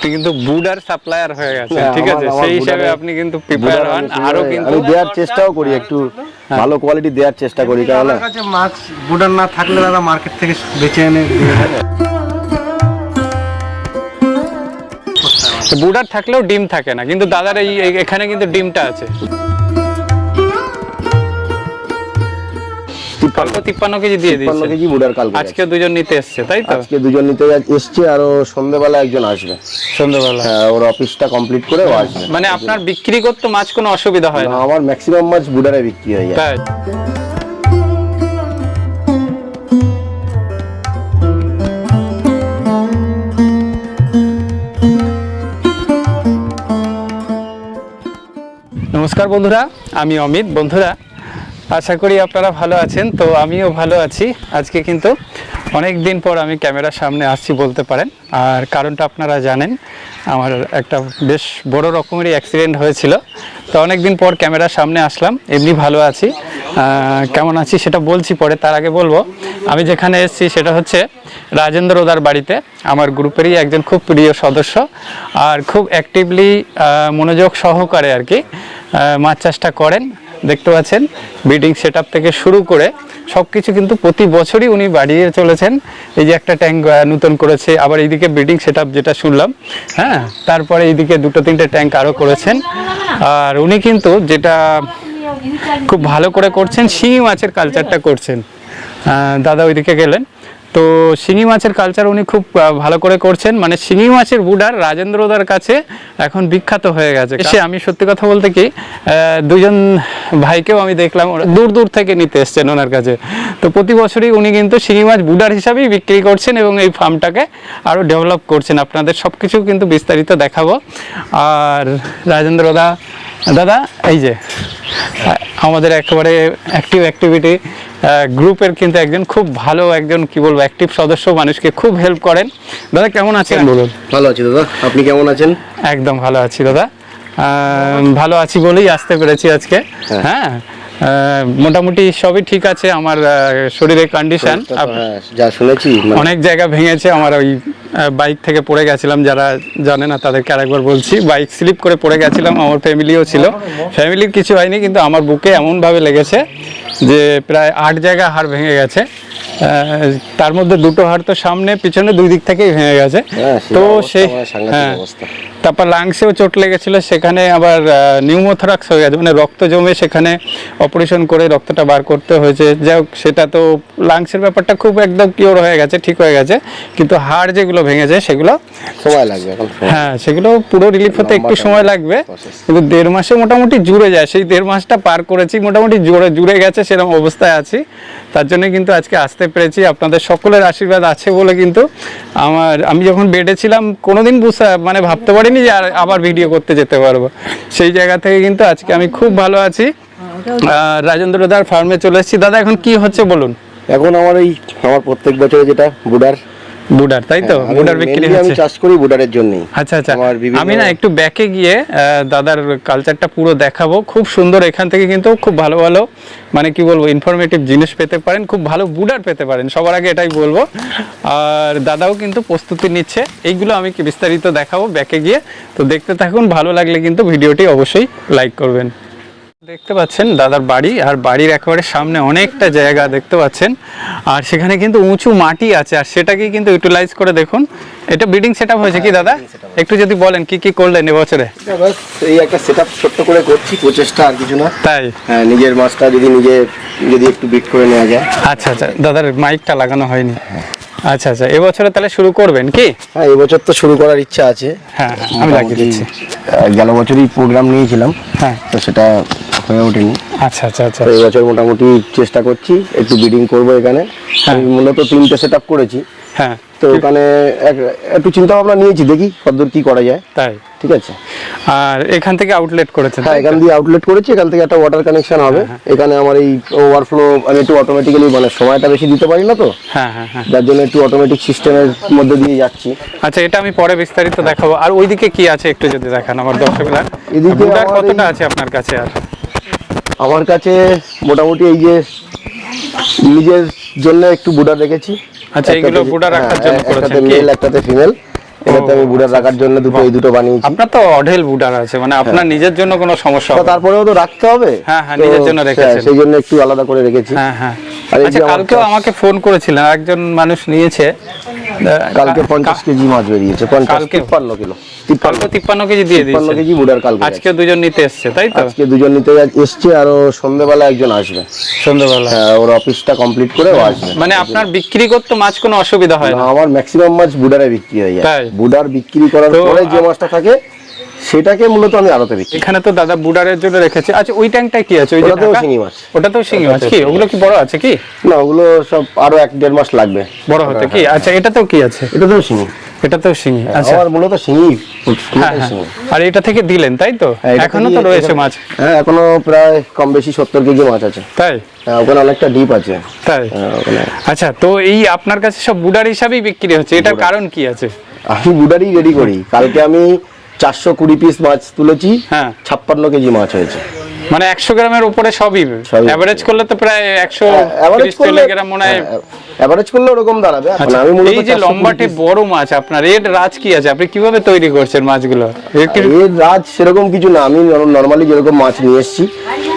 আপনি কিন্তু বুডার সাপ্লায়ার হয়ে গেছেন। হ্যাঁ, ঠিক আছে সেই হিসাবে আপনি কিন্তু প্রিপেয়ার হন। আরও কিন্তু দেওয়ার চেষ্টাও করি একটু ভালো কোয়ালিটি দেওয়ার চেষ্টা করি কারণ কাছে মাছ বুডার না থাকলে দাদা মার্কেট থেকে বেচে এনে বুডার থাকলেও ডিম থাকে না কিন্তু দাদার এই এই- এখানে কিন্তু ডিমটা আছে। তিপ্পান্ন কেজি দিয়ে তিপ্পান্ন কেজি বুডার কালকে আজকে দুজন নিতে এসছে তাই তো? আজকে দুজন নিতে এসছে আরও সন্ধ্যেবেলা একজন আসবে। সন্ধ্যাবেলা হ্যাঁ ওর অফিসটা কমপ্লিট করে আসবে। মানে আপনার বিক্রি করতে মাছ কোনো অসুবিধা হয় না, না আমার ম্যাক্সিমাম মাছ বুডারে বিক্রি হয়ে যায়। নমস্কার বন্ধুরা আমি অমিত। বন্ধুরা আশা করি আপনারা ভালো আছেন। তো আমিও ভালো আছি। আজকে কিন্তু অনেক দিন পর আমি ক্যামেরার সামনে আসছি বলতে পারেন। আর কারণটা আপনারা জানেন, আমার একটা বেশ বড় রকমেরই অ্যাক্সিডেন্ট হয়েছিল। তো অনেক দিন পর ক্যামেরার সামনে আসলাম, এমনি ভালো আছি। কেমন আছি সেটা বলছি পরে, তার আগে বলব, আমি যেখানে এসেছি সেটা হচ্ছে রাজেন্দ্র ওদার বাড়িতে। আমার গ্রুপেরই একজন খুব প্রিয় সদস্য আর খুব অ্যাক্টিভলি মনোযোগ সহকারে আর কি মাছ চাষটা করেন। দেখতে পাচ্ছেন ব্রিডিং সেট থেকে শুরু করে সব কিছু কিন্তু প্রতি বছরই উনি বাড়িয়ে চলেছেন। এই যে একটা ট্যাঙ্ক নতুন করেছে, আবার এইদিকে ব্রিডিং সেট যেটা শুনলাম হ্যাঁ? তারপরে এইদিকে দুটো তিনটে ট্যাঙ্ক আরও করেছেন। আর উনি কিন্তু যেটা খুব ভালো করে করছেন, শিঙি মাছের কালচারটা করছেন। দাদা ওইদিকে গেলেন। তো শিঙি মাছের কালচার উনি খুব ভালো করে করছেন। মানে শিঙি মাছের বুডার রাজেন্দ্রদার কাছে এখন বিখ্যাত হয়ে গেছে। সে আমি সত্যি কথা বলতে কি দুজন ভাইকেও আমি দেখলাম দূর দূর থেকে নিতে এসছেন ওনার কাছে। তো প্রতি বছরই উনি কিন্তু শিঙি মাছ বুডার হিসাবেই বিক্রি করছেন এবং এই ফার্মটাকে আরও ডেভেলপ করছেন। আপনাদের সব কিছু কিন্তু বিস্তারিত দেখাবো। আর রাজেন্দ্রদা দাদা এই যে আমাদের একেবারে অ্যাক্টিভ অ্যাক্টিভিটি গ্রুপের কিন্তু একজন খুব ভালো একজন কি বলব অ্যাক্টিভ সদস্য মানুষকে খুব হেল্প করেন। দাদা কেমন আছেন? বলুন ভালো আছি দাদা। আপনি কেমন আছেন? একদম ভালো আছি দাদা। ভালো আছি বলেই আসতে পেরেছি আজকে। হ্যাঁ। মোটামুটি সবই ঠিক আছে আমার শরীরের কন্ডিশন হ্যাঁ, যা শুনেছি মানে অনেক জায়গা ভেঙেছে আমার ওই বাইক থেকে পড়ে গেছিলাম, যারা জানে না তাদেরকে আরেকবার বলছি। বাইক স্লিপ করে পড়ে গেছিলাম, আমার ফ্যামিলিও ছিল। ফ্যামিলির কিছু হয়নি, কিন্তু আমার বুকে এমনভাবে লেগেছে যে প্রায় আট জায়গা হাড় ভেঙে গেছে। তার মধ্যে দুটো হাড় তো সামনে পিছনে দুই দিক থেকেই ভেঙে গেছে। হ্যাঁ, সেই তো সে হ্যাঁ। তারপর লাংসেও চোট লেগেছিল সেখানে আবার নিউমোথরাক্স হয়ে গেছে মানে রক্ত জমে সেখানে অপারেশন করে রক্তটা বার করতে হয়েছে। যাই হোক সেটা তো লাংসের ব্যাপারটা খুব একদম কিওর হয়ে গেছে ঠিক হয়ে গেছে। কিন্তু হাড় যেগুলো ভেঙেছে সেগুলো সময় লাগবে হ্যাঁ সেগুলো পুরো রিলিফ হতে একটু সময় লাগবে। কিন্তু দেড় মাসে মোটামুটি জুড়ে যায় সেই দেড় মাসটা পার করেছি মোটামুটি জুড়ে জুড়ে গেছে সেরকম অবস্থায় আছি। তার জন্য কিন্তু আজকে আসতে পেরেছি। আপনাদের সকলের আশীর্বাদ আছে বলে কিন্তু আমার, আমি যখন বেডে ছিলাম, কোনোদিন বুঝতে মানে ভাবতে পারিনি যে আর- আবার ভিডিও করতে যেতে পারব। সেই জায়গা থেকে কিন্তু আজকে আমি খুব ভালো আছি। রাজেন্দ্র দার ফার্মে চলে এসেছি। দাদা, এখন কি হচ্ছে বলুন? এখন আমার এই, আমার প্রত্যেক বছরে যেটা বুডার বুডার তাই তো? আমি বুডার বিক্রি mainly আমি চাষ করি বুডারের জন্যই। আচ্ছা আচ্ছা। আমি না একটু ব্যাকে গিয়ে দাদার কালচারটা পুরো দেখাবো। খুব সুন্দর এখান থেকে কিন্তু খুব ভালো ভালো মানে কি বলব ইনফরমেটিভ জিনিস পেতে পারেন খুব ভালো বুডার পেতে পারেন সবার আগে এটাই বলব। আর দাদাও কিন্তু প্রস্তুতি নিচ্ছে। এইগুলো আমি কি বিস্তারিত দেখাবো ব্যাকে গিয়ে। তো দেখতে থাকুন ভালো লাগলে কিন্তু ভিডিওটি অবশ্যই লাইক করবেন। দেখতে পাচ্ছেন দাদার বাড়ি আর বাড়ির একেবারে সামনে অনেকটা জায়গা দেখতে পাচ্ছেন। আর সেখানে কিন্তু উঁচু মাটি আছে আর সেটাকে কিন্তু ইউটিলাইজ করে দেখুন। এটা ব্রিডিং সেট হয়েছে কি দাদা? একটু যদি বলেন কি কি করলেন এবছরে? এই একটা সেট আপ ছোট্ট করে করছি প্রচেষ্টা আর কিছু না। তাই? হ্যাঁ নিজের মাছটা যদি নিজে যদি একটু বিট করে নেওয়া যায়। আচ্ছা আচ্ছা দাদার মাইকটা লাগানো হয়নি। আচ্ছা আচ্ছা এবছরে তাহলে শুরু করবেন কি? হ্যাঁ এবছর তো শুরু করার ইচ্ছা আছে। হ্যাঁ হ্যাঁ আমি লাগিয়ে দিচ্ছি। গেল বছরই প্রোগ্রাম নিয়েছিলাম হ্যাঁ। তো সেটা হয়ে ওঠেনি। আচ্ছা আচ্ছা আচ্ছা। তো এবছর মোটামুটি চেষ্টা করছি একটু বিডিং করব এখানে। আমি মূলত তিনটে সেট করেছি। হ্যাঁ। তো ওখানে এক- একটু চিন্তা ভাবনা নিয়েছি দেখি কতদূর কি করা যায়। তাই। ঠিক আছে। আর এখান থেকে আউটলেট করেছে হ্যাঁ এখান দিয়ে আউটলেট করেছি এখান থেকে একটা ওয়াটার কানেকশন হবে। এখানে আমার এই ওভারফ্লো আমি একটু অটোমেটিক্যালি মানে সময়টা বেশি দিতে পারি না তো? হ্যাঁ হ্যাঁ হ্যাঁ। যার জন্য একটু অটোমেটিক সিস্টেমের মধ্যে দিয়ে যাচ্ছি। আচ্ছা এটা আমি পরে বিস্তারিত দেখাবো। আর ওইদিকে কি আছে একটু যদি দেখান আমার দর্শকরা? এদিকে কতটা আছে আপনার কাছে আর? আমার কাছে মোটামুটি এই যে নিজের জন্য একটু বুডার রেখেছি। আচ্ছা, এইগুলো বুড়া রাখার হ্যাঁ, জন্য করেছেন কি? একটাতে ফিমেল এটাতে আমি বুড়ার রাখার জন্য দুটো এই দুটো বানিয়েছি। আপনার তো অঢেল বুডার আছে মানে আপনার নিজের জন্য কোনো সমস্যা হবে তারপরেও তো রাখতে হবে। হ্যাঁ, হ্যাঁ, নিজের জন্য রেখেছেন। সেই জন্য একটু আলাদা করে রেখেছি। হ্যাঁ হ্যাঁ। আচ্ছা কালকেও আমাকে ফোন করেছিলেন একজন মানুষ নিয়েছে। কালকে কা- পঞ্চাশ কেজি মাছ বেরিয়েছে পঞ্চাশ কালকে? তিপ্পান্ন কিলো। তিপ্পান্ন কালকে তিপ্পান্ন কেজি দিয়ে দিয়েছে কেজি বুড়ার কালকে আজকে দুজন নিতে এসছে তাই তো? আজকে দুজন নিতে এসছে আরও সন্ধ্যেবেলা একজন আসবে। সন্ধ্যাবেলা। হ্যাঁ, ওর অফিসটা কমপ্লিট করে আসবে। মানে আপনার বিক্রি করতে মাছ কোনো অসুবিধা হয় না, আমার ম্যাক্সিমাম মাছ বুডারে বিক্রি হয়ে যায়। বুডার বিক্রি করার পরে যে মাছটা থাকে সেটাকে মূলত আমি আড়তে বিক্রি এখানে তো দাদা বুডারের জন্য রেখেছে। আচ্ছা ওই ট্যাঙ্কটা কি আছে? ওই যে ওটাতেও? শিঙি মাছ। ওটাতেও শিঙি মাছ। কি? ওগুলো কি বড় আছে কি? না ওগুলো সব আরও এক দেড় মাস লাগবে। বড় হতে কি? আচ্ছা এটাতেও কি আছে? এটাতেও শিঙি। এটাতেও শিঙি আচ্ছা। আমার মূলত শিঙি। হ্যাঁ হ্যাঁ। শিঙি। আর এটা থেকে দিলেন তাই তো? হ্যাঁ, এখনও তো রয়েছে মাছ। হ্যাঁ এখনও প্রায় কম বেশি সত্তর কেজি মাছ আছে। তাই? হ্যাঁ, ওখানে অনেকটা ডিপ আছে। তাই? হ্যাঁ, আচ্ছা তো এই আপনার কাছে সব বুডার হিসাবেই বিক্রি হচ্ছে। এটার কারণ কি আছে? আমি বুডারই রেডি করি। কালকে আমি চারশো কুড়ি পিস মাছ তুলেছি হ্যাঁ। ছাপ্পান্ন কেজি মাছ হয়েছে। মানে একশো গ্রামের উপরে সবই। অ্যাভারেজ করলে তো প্রায় একশো অ্যাভারেজ করলে গ্রাম মনে হয় অ্যাভারেজ করলে ওরকম দাঁড়াবে। আচ্ছা, আমি মূলত এই যে 420 লম্বাটে বড় মাছ আপনার এর রাজ কি আছে? আপনি কীভাবে তৈরি করছেন মাছগুলো? এর রাজ সেরকম কিছু না আমি নর্মালি যেরকম মাছ নিয়ে এসেছি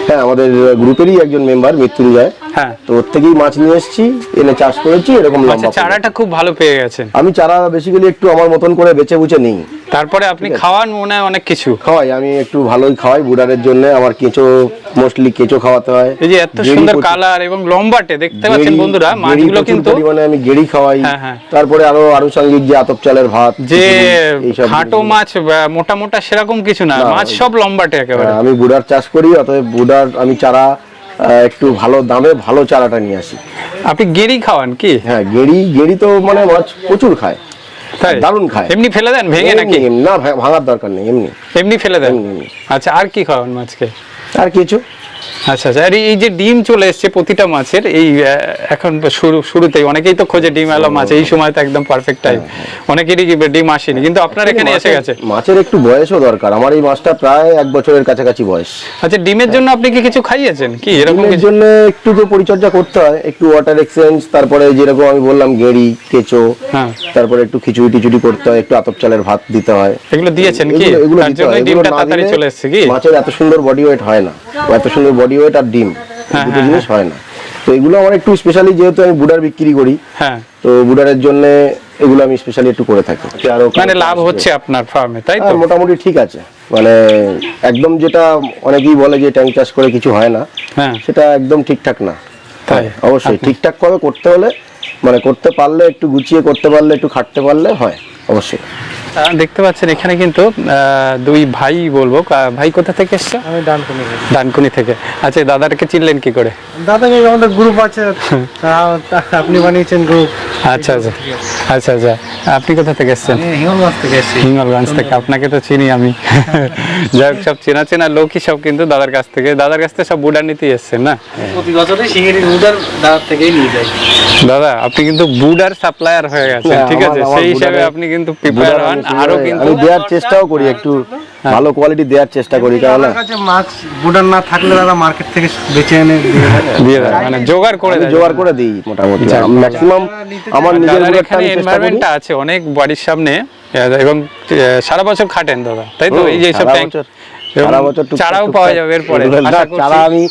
হ্যাঁ আমাদের গ্রুপেরই একজন মেম্বার মৃত্যুঞ্জয়। হ্যাঁ। তো ওর থেকেই মাছ নিয়ে এসেছি এনে চাষ করেছি এরকম আচ্ছা চারাটা খুব ভালো পেয়ে গেছেন। আমি চারা বেসিক্যালি একটু আমার মতন করে বেছে বুঝে নিই। তারপরে আপনি খাওয়ান মনে হয় অনেক কিছু। খাওয়াই আমি একটু ভালোই খাওয়াই বুডারের জন্য আমার কেঁচো মোস্টলি কেঁচো খাওয়াতে হয়। এই যে এত সুন্দর কালার এবং লম্বাটে দেখতে পাচ্ছেন বন্ধুরা মাছগুলো কিন্তু পরিমাণে আমি গেড়ি খাওয়াই। হ্যাঁ, হ্যাঁ। তারপরে আরও আনুষঙ্গিক যে আতপ চালের ভাত যে খাটো মাছ মোটা মোটা সেরকম কিছু না মাছ সব লম্বাটে একেবারে। হ্যাঁ, আমি বুডার চাষ করি অতএব বুডার আমি চারা একটু ভালো দামে ভালো চারাটা নিয়ে আসি। আপনি গেরি খাওয়ান কি? হ্যাঁ গেড়ি গেড়ি তো মানে মাছ প্রচুর খায়। দারুণ খায়। এমনি ফেলে দেন ভেঙে নাকি? না ভাঙার দরকার নেই এমনি। এমনি ফেলে দেন। আচ্ছা আর কি খাওয়ান মাছকে? আর কিছু? আচ্ছা আচ্ছা। আর এই যে ডিম চলে এসছে প্রতিটা মাছের এই এখন শুরু শুরুতেই অনেকেই তো খোঁজে ডিম মাছ এই সময় তো একদম পারফেক্ট টাইম অনেকেরই ডিম আসেনি কিন্তু আপনার এখানে এসে গেছে। মাছের একটু বয়সও দরকার। আমার এই মাছটা প্রায় এক বছরের কাছাকাছি বয়স। আচ্ছা ডিমের জন্য আপনি কি কিছু খাইয়েছেন? কি এরকম কিছু? জন্য একটু তো পরিচর্যা করতে হয় একটু ওয়াটার এক্সচেঞ্জ তারপরে যেরকম আমি বললাম গেড়ি কেঁচো হ্যাঁ। তারপরে একটু খিচুড়ি টিচুড়ি করতে হয় একটু আতপ চালের ভাত দিতে হয়। এগুলো দিয়েছেন কি? এগুলো- হয়। ডিমটা তাড়াতাড়ি চলে এসছে কি? মাছের এত সুন্দর বডি ওয়েট হয় না। এত সুন্দর বডি ওয়েট আর ডিম হ্যাঁ, দুটো হ্যাঁ, জিনিস হয়। না। তো এগুলো আমার একটু স্পেশালি যেহেতু আমি বুডার বিক্রি করি হ্যাঁ। তো বুডারের জন্য এগুলো আমি স্পেশালি একটু করে থাকি। আরও মানে লাভ হচ্ছে আপনার ফার্মে তাই তো? হ্যাঁ, মোটামুটি ঠিক আছে। মানে একদম যেটা অনেকেই বলে যে ট্যাঙ্ক চাষ করে কিছু হয় না হ্যাঁ। সেটা একদম ঠিকঠাক না। তাই? অবশ্যই ঠিকঠাক করে করতে হলে মানে করতে পারলে একটু গুছিয়ে করতে পারলে একটু খাটতে পারলে হয় অবশ্যই। দেখতে পাচ্ছেন এখানে কিন্তু দুই ভাই বলব। ভাই কোথা থেকে এসছে? আমি ডান করে ডানকুনি থেকে। আচ্ছা দাদাটাকে চিনলেন কি করে? দাদাকে আমাদের গ্রুপ আছে। আপনি বানিয়েছেন গ্রুপ আচ্ছা আচ্ছা। আচ্ছা আচ্ছা। আপনি কোথা থেকে এসছেন? হিঙ্গলগঞ্জ থেকে এসেছি। হিঙ্গলগঞ্জ থেকে। আপনাকে তো চিনি আমি। যাই হোক সব চেনা চেনা লোকই সব কিন্তু দাদার কাছ থেকে। দাদার কাছ থেকে সব বুডার নিতেই এসছেন না? প্রতি বছরই শিঙেরি উদার দাদার থেকেই নিয়ে যাই দাদা আপনি কিন্তু বুডার সাপ্লায়ার হয়ে গেছেন হ্যাঁ, ঠিক আছে? সেই হিসাবে আপনি কিন্তু প্রিপেয়ার হন। আরও আমি কিন্তু দেওয়ার চেষ্টাও করি একটু ভালো কোয়ালিটি দেওয়ার চেষ্টা করি কারণ মাছ বুডার না থাকলে দাদা মার্কেট থেকে বেচে এনে দিয়ে মানে জোগাড় করে জোগাড় করে দিই মোটামুটি। ম্যাক্সিমাম আমার নিজের এখানে আছে অনেক বাড়ির সামনে এবং সারা বছর খাটেন দাদা তাই তো? এই যে সব সারা ট্যাঙ্ক বছর। এবং সারা বছর চারাও পাওয়া যাবে এরপরে। চারা আমি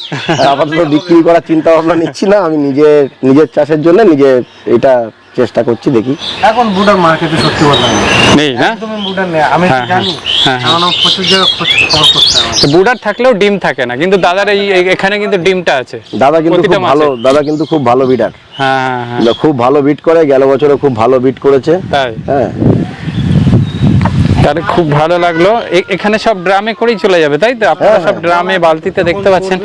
আপাতত বিক্রি করার চিন্তা ভাবনা নিচ্ছি না আমি নিজে নিজের চাষের জন্য নিজে এটা চেষ্টা করছি দেখি। এখন বুডার মার্কেটে সত্যি কথা নেই না একদমই বুডার নেই আমি হ্যাঁ, জানি। হ্যাঁ, হ্যাঁ। আমার প্রচুর জায়গায় খোঁজ করতে বুডার থাকলেও ডিম থাকে না কিন্তু দাদার এই এখানে কিন্তু ডিমটা আছে। দাদা কিন্তু খুব ভালো দাদা কিন্তু খুব ভালো বিডার হ্যাঁ হ্যাঁ হ্যাঁ। খুব ভালো বিট করে গেল বছরে খুব ভালো বিট করেছে। তাই? হ্যাঁ। তাহলে খুব ভালো লাগল। এ- এখানে সব ড্রামে করেই চলে যাবে তাই তো? আপনারা হ্যাঁ, সব ড্রামে বালতিতে দেখতে পাচ্ছেন।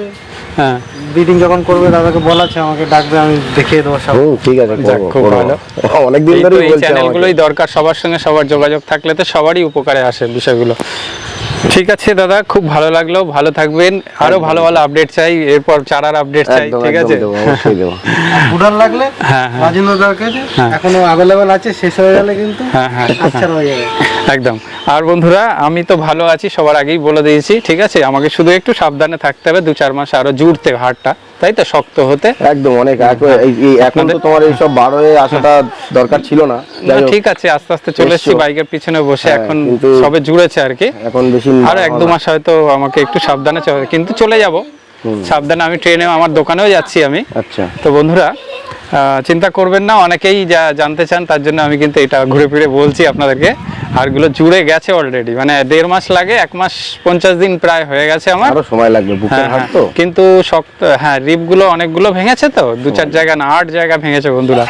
হ্যাঁ ব্রিডিং যখন করবে দাদাকে বলাছে আমাকে ডাকবে আমি দেখিয়ে দেবো সব হুম ঠিক আছে যাক, করব, খুব করব। ভালো। অনেকদিন এই তো ধরেই এই বলছে আমাকে। চ্যানেলগুলোই দরকার সবার সঙ্গে সবার যোগাযোগ থাকলে তো সবারই উপকারে আসে বিষয়গুলো ঠিক আছে দাদা খুব ভালো লাগল ভালো থাকবেন। আরও ভালো ভালো আপডেট চাই এরপর চারার আপডেট চাই ঠিক আছে? দেবো, বুডার লাগলে হ্যাঁ, হ্যাঁ। কাছে হ্যাঁ। এখনও অ্যাভেলেবেল আছে শেষ হয়ে গেলে কিন্তু হ্যাঁ, হ্যাঁ। আচ্ছা হয়ে যাবে। একদম। আর বন্ধুরা আমি তো ভালো আছি সবার আগেই বলে দিয়েছি ঠিক আছে? আমাকে শুধু একটু সাবধানে থাকতে হবে দু চার মাস আরও জুড়তে হাটটা। তাই তো? শক্ত হতে? একদম অনেক এখন তো তোমার এই সব বার হয়ে আসাটা দরকার ছিল না। ঠিক আছে আস্তে আস্তে চলে এসেছি। বাইকের পিছনে বসে হ্যাঁ, এখন সবে জুড়েছে আর কি। এখন বেশি আরও এক দু মাস হয়তো আমাকে একটু সাবধানে চলে কিন্তু চলে যাব। সাবধানে আমি ট্রেনে আমার দোকানেও যাচ্ছি আমি। আচ্ছা। তো বন্ধুরা চিন্তা করবেন না অনেকেই যা জানতে চান তার জন্য আমি কিন্তু এটা ঘুরে ফিরে বলছি আপনাদেরকে। আরগুলো জুড়ে গেছে অলরেডি মানে দেড় মাস লাগে এক মাস পঞ্চাশ দিন প্রায় হয়ে গেছে আমার। আরও সময় লাগবে হ্যাঁ, হ্যাঁ। তো? কিন্তু শক্ত হ্যাঁ রিপগুলো অনেকগুলো ভেঙেছে তো দু চার জায়গা না আট জায়গা ভেঙেছে বন্ধুরা।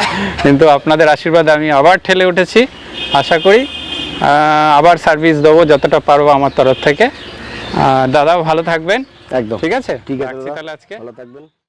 কিন্তু আপনাদের আশীর্বাদে আমি আবার ঠেলে উঠেছি আশা করি। আবার সার্ভিস দেবো যতটা পারব আমার তরফ থেকে। দাদাও ভালো থাকবেন। একদম। ঠিক আছে? ঠিক আছে তাহলে আজকে। ভালো থাকবেন।